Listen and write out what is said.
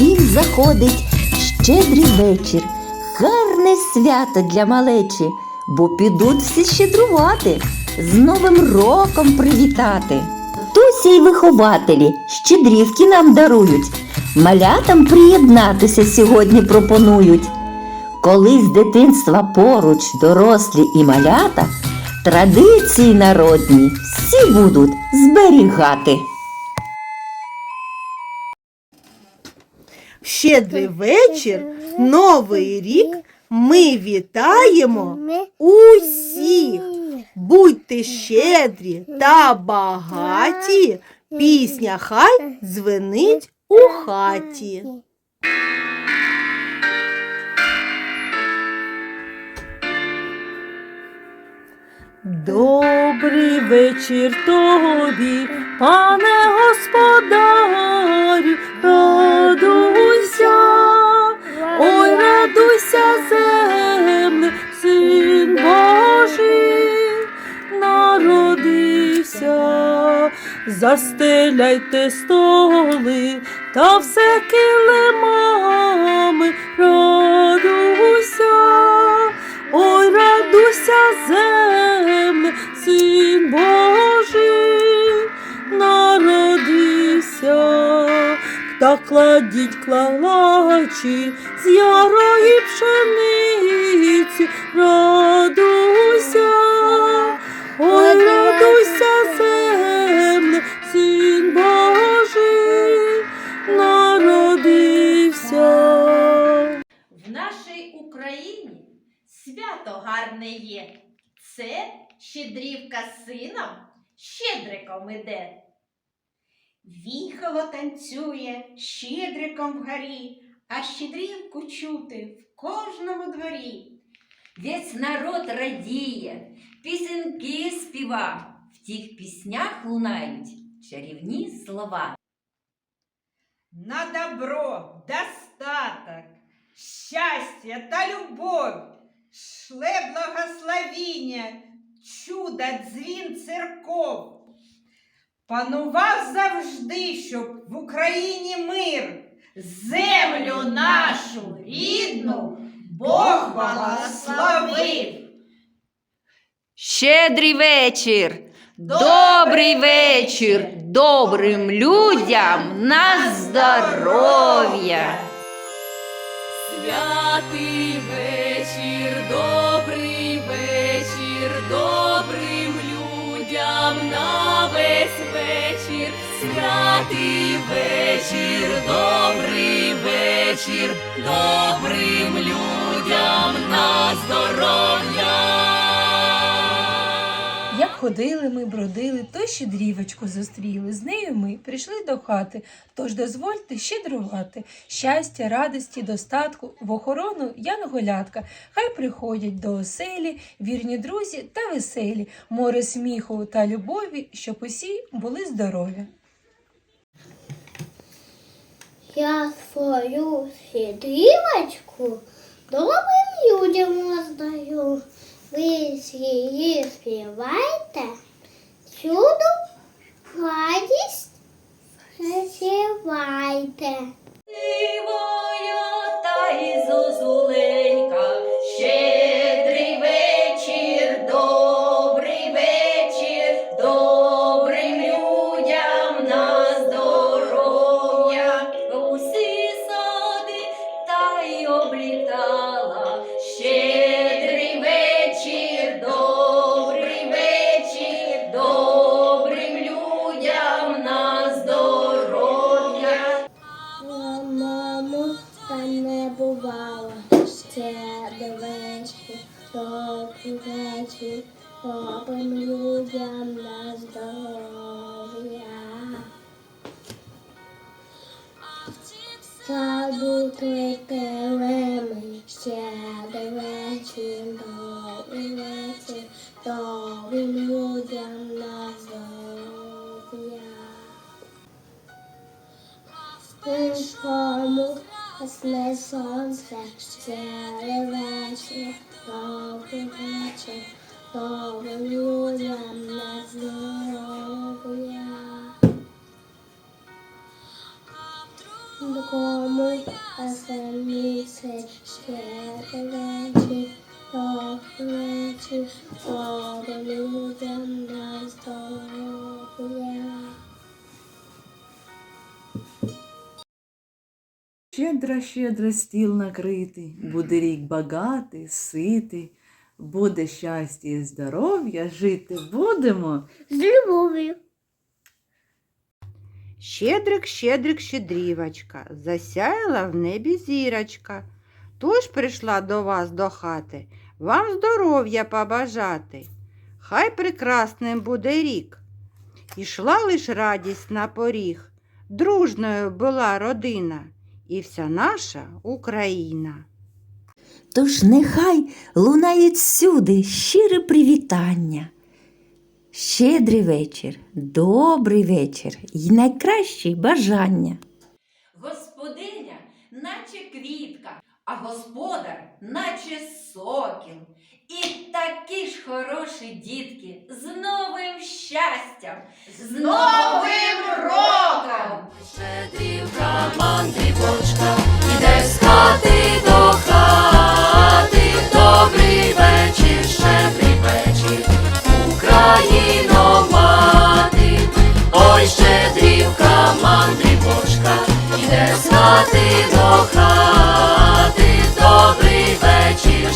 світ заходить щедрий вечір, гарне свято для малечі, бо підуть всі щедрувати, з Новим роком привітати. Тусі й вихователі щедрівки нам дарують, малятам приєднатися сьогодні пропонують. Коли з дитинства поруч дорослі і малята, традиції народні всі будуть зберігати. В щедрий вечір, новий рік ми вітаємо усіх. Будьте щедрі та багаті, пісня хай дзвенить у хаті. Добрий вечір тобі, пане господарю, застеляйте столи та все килимами, радуйся. Ой, радуйся, земле, син Божий народився, та кладіть клалачі з ярої пшениці, радуйся, свято гарне є. Це щедрівка сином щедриком іде. Віхало танцює щедриком вгорі, а щедрівку чути в кожному дворі. Весь народ радіє, пісеньки співа, в тих піснях лунають чарівні слова. На добро, достаток, щастя та любов, шле благословіння, чудо дзвін церков. Панував завжди, щоб в Україні мир, землю нашу рідну Бог благословив. Щедрий вечір, добрий вечір, добрим людям на здоров'я. Святий Святий вечір, добрий вечір, добрим людям на здоров'я. Як ходили ми, бродили, то щедрівочку зустріли. З нею ми прийшли до хати. Тож дозвольте щедрувати. Щастя, радості, достатку, в охорону янголятка. Хай приходять до оселі, вірні друзі та веселі, море сміху та любові, щоб усі були здорові. Я свою сідрівочку добрим людям роздаю. Ви її співайте, чудо, радість засівайте. Добрий вечір, добрим людям на здоров'я. Саду кликали ще до вечір, добрий вечір, добрим людям на здоров'я. Пишому ясне сонце, щедрий вечір, добрий вечір, добрим людям на здоров'я. Дому, а самі це щедрий вечір, добрий вечір, добрим людям на здоров'я. Щедро, щедро стіл накритий, буде рік багатий, ситий, буде щастя і здоров'я, жити будемо. З любов'ю. Щедрик, щедрик, щедрівочка, засяяла в небі зірочка. Тож прийшла до вас до хати, вам здоров'я побажати. Хай прекрасним буде рік. Ішла лиш радість на поріг, дружною була родина і вся наша Україна. Тож нехай лунають всюди щире привітання. Щедрий вечір, добрий вечір і найкращі бажання. Господиня, наче квітка, а господар, наче сокіл. І такі ж хороші дітки з новим щастям, з новим роком! Мандрівочка, іде з до хати. Добрий вечір, щедрий вечір, Україно мати. Ой, щедрівка, мандрівочка, іде з до хати. Добрий вечір,